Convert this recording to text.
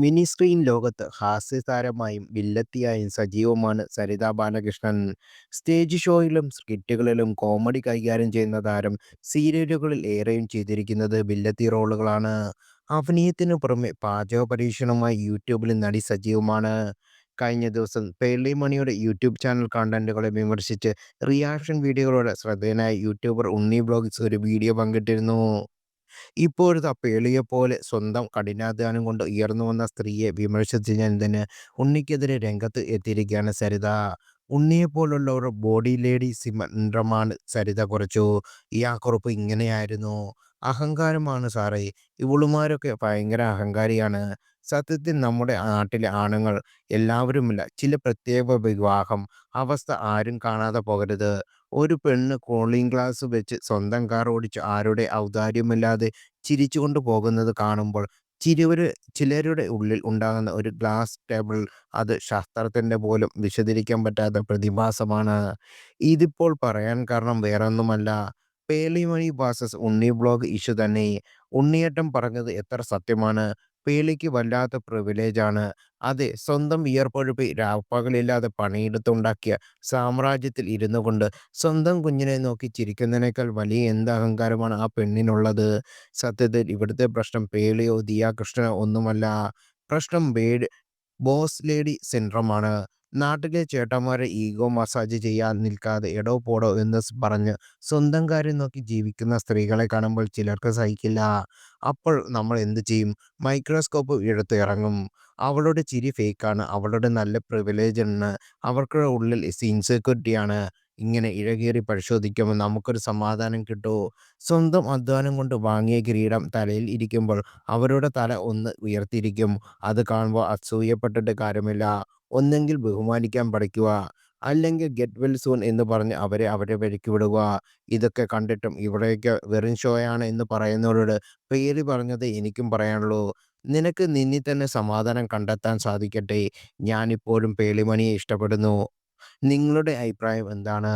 Mini screen ലോകത്ത് ഹാസ്യതാരമായും വില്ലത്തിയായും സജീവമാണ് Saritha Balakrishnan. Stage ഷോയിലും സ്കിറ്റുകളിലും കോമഡി കൈകാര്യം ചെയ്യുന്ന താരം സീരിയലുകളിൽ ഏറെയും ചെയ്തിരിക്കുന്നത് വില്ലത്തി റോളുകളാണ്. അഭിനയത്തിനു പുറമെ പാചക പരീക്ഷണമായി യൂട്യൂബിൽ നടി സജീവമാണ്. കഴിഞ്ഞ ദിവസം പേളിമണിയുടെ യൂട്യൂബ് ചാനൽ കണ്ടന്റുകളെ വിമർശിച്ച് റിയാക്ഷൻ വീഡിയോകളോടെ ശ്രദ്ധേയനായ യൂട്യൂബർ ഉണ്ണി ബ്ലോഗ്സ് ഒരു വീഡിയോ പങ്കിട്ടിരുന്നു. ഇപ്പോഴിതാ പേളിയെപ്പോലെ സ്വന്തം കഠിനാധ്വാനം കൊണ്ട് ഉയർന്നു വന്ന സ്ത്രീയെ വിമർശിച്ചതിന് ഉണ്ണിക്കെതിരെ രംഗത്ത് എത്തിയിരിക്കുകയാണ് സരിത. ഉണ്ണിയെപ്പോലുള്ള ഒരു ബോഡി ലേഡി സിമന്ത്രമാണ് സരിത കുറച്ചു ഈ ആ കുറിപ്പ് ഇങ്ങനെയായിരുന്നു. അഹങ്കാരമാണ് സാറേ. ഇവളുമാരൊക്കെ ഭയങ്കര അഹങ്കാരിയാണ്. സത്യത്തിൽ നമ്മുടെ നാട്ടിലെ ആണുങ്ങൾ എല്ലാവരുമില്ല ചില പ്രത്യേക വിവാഹം അവസ്ഥ ആരും കാണാതെ പോകരുത്. ഒരു പെണ്ണ് കൂളിംഗ് ഗ്ലാസ് വെച്ച് സ്വന്തം കാർ ഓടിച്ച് ആരുടെ ഔദാര്യവുമില്ലാതെ ചിരിച്ചുകൊണ്ട് പോകുന്നത് കാണുമ്പോൾ ചിലവര് ചിലരുടെ ഉള്ളിൽ ഉണ്ടാകുന്ന ഒരു ഗ്ലാസ് ടേബിൾ അത് ശാസ്ത്രത്തിന്റെ പോലും വിശദീകരിക്കാൻ പറ്റാത്ത പ്രതിഭാസമാണ്. ഇതിപ്പോൾ പറയാൻ കാരണം വേറൊന്നുമല്ല. പേളിമണി വാസസ് ഉണ്ണി ബ്ലോഗ് ഇഷ്യൂ തന്നെ. ഉണ്ണിയേട്ടൻ പറഞ്ഞത് എത്ര സത്യമാണ്. പേളിക്ക് വല്ലാത്ത പ്രിവിലേജാണ്. അതെ സ്വന്തം വിയർപ്പൊഴുപ്പി രാപ്പകലില്ലാതെ പണിയെടുത്തുണ്ടാക്കിയ സാമ്രാജ്യത്തിൽ ഇരുന്നുകൊണ്ട് സ്വന്തം കുഞ്ഞിനെ നോക്കി ചിരിക്കുന്നതിനേക്കാൾ വലിയ എന്ത് അഹങ്കാരമാണ് ആ പെണ്ണിനുള്ളത്. സത്യത്തിൽ ഇവിടുത്തെ പ്രശ്നം പേളിയോ ദിയാകൃഷ്ണനോ ഒന്നുമല്ല. പ്രശ്നം ബേഡ് ബോസ് ലേഡി സിൻഡ്രോമാണ്. നാട്ടിലെ ചേട്ടന്മാരെ ഈഗോ മസാജ് ചെയ്യാൻ നിൽക്കാതെ എടോ പോടോ എന്ന് പറഞ്ഞ് സ്വന്തം കാര്യം നോക്കി ജീവിക്കുന്ന സ്ത്രീകളെ കാണുമ്പോൾ ചിലർക്ക് സഹിക്കില്ല. അപ്പോൾ നമ്മൾ എന്ത് ചെയ്യും? മൈക്രോസ്കോപ്പ് എടുത്ത് ഇറങ്ങും. അവളുടെ ചിരി ഫേക്കാണ്. അവളുടെ നല്ല പ്രിവിലേജ് ആണ് അവർക്ക് ഉള്ളിൽ ഇൻസെക്യൂരിറ്റിയാണ്. ഇങ്ങനെ ഇഴകേറി പരിശോധിക്കുമ്പോൾ നമുക്കൊരു സമാധാനം കിട്ടുമോ? സ്വന്തം അധ്വാനം കൊണ്ട് വാങ്ങിയ കിരീടം തലയിൽ ഇരിക്കുമ്പോൾ അവരുടെ തല ഒന്ന് ഉയർത്തിയിരിക്കും. അത് കാണുമ്പോൾ അസൂയപ്പെട്ടിട്ട് കാര്യമില്ല. ഒന്നെങ്കിൽ ബഹുമാനിക്കാൻ പഠിക്കുക. അല്ലെങ്കിൽ ഗെറ്റ് വെൽ സൂൺ എന്ന് പറഞ്ഞ് അവരെ അവരെ വഴിക്ക് വിടുക. ഇതൊക്കെ കണ്ടിട്ടും ഇവിടെയൊക്കെ വെറും ഷോയാണ് എന്ന് പറയുന്നവരോട് പേര് പറഞ്ഞത് എനിക്കും പറയാനുള്ളൂ. നിനക്ക് നിന്നിൽ തന്നെ സമാധാനം കണ്ടെത്താൻ സാധിക്കട്ടെ. ഞാനിപ്പോഴും പേളിമണിയെ ഇഷ്ടപ്പെടുന്നു. നിങ്ങളുടെ അഭിപ്രായം എന്താണ്?